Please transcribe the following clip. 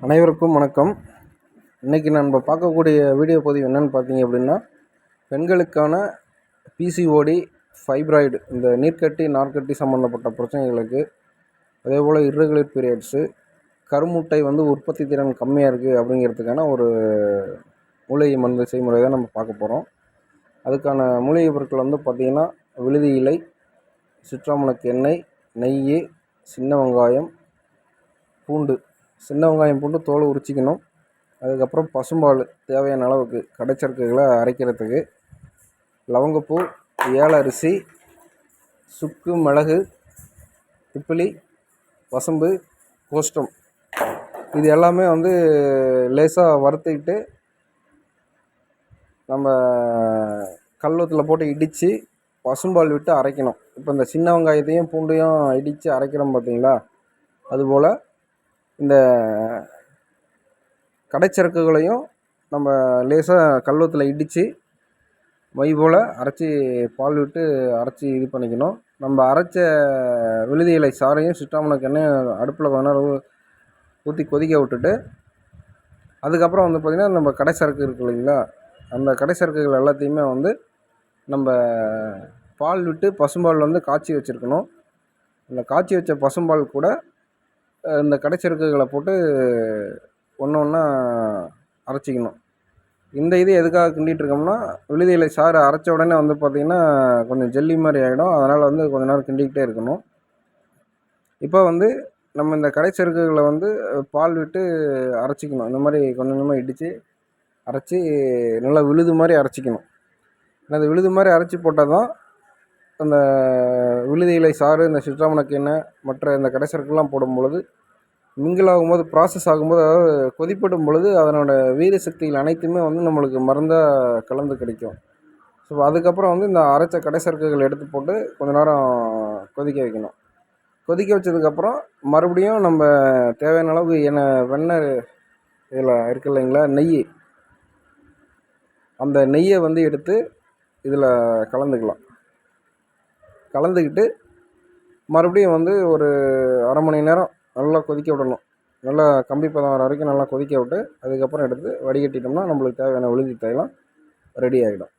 அனைவருக்கும் வணக்கம். இன்றைக்கி நம்ம பார்க்கக்கூடிய வீடியோ பதிவு என்னென்னு பார்த்தீங்க அப்படின்னா பெண்களுக்கான பிசிஓடி ஃபைப்ராய்டு இந்த நீர்க்கட்டி நார்க்கட்டி சம்மந்தப்பட்ட பிரச்சனைகளுக்கு அதே போல் இர்ரெகுலர் பீரியட்ஸு கருமுட்டை வந்து உற்பத்தி திறன் கம்மியாக இருக்குது அப்படிங்கிறதுக்கான ஒரு மூலிகை மருந்து செய்முறை தான் நம்ம பார்க்க போகிறோம் அதுக்கான மூலிகை பொருட்கள் வந்து பார்த்திங்கன்னா விழுதி இலை சிற்றாமணக்கு எண்ணெய் நெய் சின்ன வெங்காயம் பூண்டு சின்ன வெங்காயம் போட்டு தோலை உரிச்சிக்கணும். அதுக்கப்புறம் பசும்பால் தேவையான அளவுக்கு கடைச்சருக்குகளை அரைக்கிறதுக்கு லவங்கப்பூ ஏலரிசி சுக்கு மிளகு திப்பிலி வசம்பு கோஷ்டம். இது எல்லாமே வந்து லேசாக வறுத்துக்கிட்டு நம்ம கல்லூத்தில் போட்டு இடித்து பசும்பால் விட்டு அரைக்கணும். இப்போ இந்த சின்ன வெங்காயத்தையும் பூண்டையும் இடித்து அரைக்கிறோம் பார்த்தீங்களா அதுபோல் இந்த கடைச்சரக்குகளையும் நம்ம லேசாக கல்வத்தில் இடித்து மை போல் அரைச்சி பால் விட்டு அரைச்சி இது பண்ணிக்கணும். நம்ம அரைச்ச விழுதி இலை சாறையும் சிட்டாமணக்கு அடுப்பில் கொஞ்ச நேரம் ஊற்றி கொதிக்க விட்டுட்டு அதுக்கப்புறம் வந்து பார்த்திங்கன்னா நம்ம கடை சரக்கு இருக்குது இல்லைங்களா? அந்த கடை எல்லாத்தையுமே வந்து நம்ம பால் விட்டு பசும்பால் வந்து காய்ச்சி வச்சுருக்கணும். அந்த காய்ச்சி வச்ச பசும்பால் கூட இந்த கடைச்சருக்குகளை போட்டு ஒன்று ஒன்றா அரைச்சிக்கணும். இந்த இது எதுக்காக கிண்டிகிட்ருக்கோம்னா இருக்கோம்னா இலை சாறு அரைச்ச உடனே வந்து பார்த்திங்கன்னா கொஞ்சம் ஜெல்லி மாதிரி ஆகிடும் அதனால் வந்து கொஞ்ச நேரம் கிண்டிக்கிட்டே இருக்கணும். இப்போ வந்து நம்ம இந்த கடைச்சருக்குகளை வந்து பால் விட்டு அரைச்சிக்கணும். இந்த மாதிரி கொஞ்சம் கொஞ்சமாக இடித்து அரைச்சி நல்லா விழுது மாதிரி அரைச்சிக்கணும். அந்த விழுது மாதிரி அரைச்சி போட்டால் தான் அந்த விழுதி இலை சாறு இந்த சிற்றாமணக்கு எண்ணெய் மற்ற இந்த கடைசரக்குலாம் போடும் பொழுது மிங்கிள் ஆகும்போது ப்ராசஸ் ஆகும்போது அதாவது கொதிப்படும் பொழுது அதனோட வீர சக்திகள் அனைத்துமே வந்து நம்மளுக்கு மருந்தாக கலந்து கிடைக்கும். ஸோ அதுக்கப்புறம் வந்து இந்த அரைச்ச கடைசரக்குகள் எடுத்து போட்டு கொஞ்ச நேரம் கொதிக்க வைக்கணும். கொதிக்க வச்சதுக்கப்புறம் மறுபடியும் நம்ம தேவையான அளவுக்கு எண்ணெய் வெண்ணெய் இதில் இருக்கு இல்லைங்களா நெய். அந்த நெய்யை வந்து எடுத்து இதில் கலந்துக்கலாம். கலந்துக்கிட்டு மறுபடியும் வந்து ஒரு அரை மணி நேரம் நல்லா கொதிக்க விடணும். நல்லா கம்பி பதம் வர வரைக்கும் நல்லா கொதிக்க விட்டு அதுக்கப்புறம் எடுத்து வடிகட்டிட்டோம்னா நம்மளுக்கு தேவையான விழுதி தைலம் ரெடி ஆகிடும்.